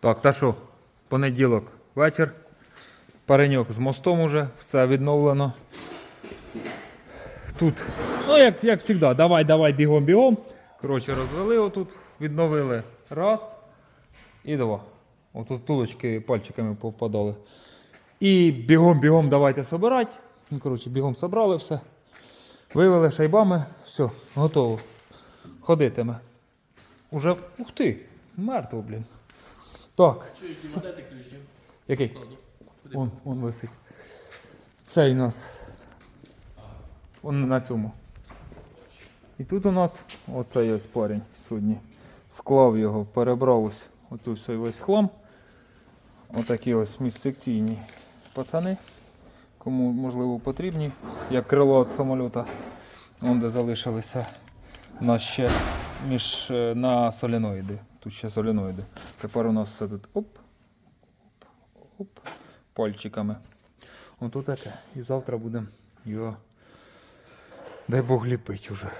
Так, та що, понеділок вечір. Пареньок з мостом уже, все відновлено. Тут, ну як, як завжди, давай, давай, бігом, бігом. Коротше, розвели отут, відновили раз і два. Отут тулочки пальчиками повпадали. І бігом, бігом давайте собирати. Ну, коротше, бігом собрали все. Вивели шайбами, все, готово. Ходитиме. Уже. Ух ти! Мертво, блін. Так. Чуєш, де ти ключі? Який? Вон, вон висить. Цей у нас. Вон на цьому. І тут у нас оцей ось парень сьогодні. Склав його, перебрав ось отут все весь хлам. Отакі ось міжсекційні пацани. Кому можливо потрібні, як крило від самоліта. Де залишилися. У нас ще між е, на соляноїди. Тут ще соляноїди. Тепер у нас все тут оп, оп, пальчиками. Ото таке. І завтра будемо його, дай Бог, ліпити вже.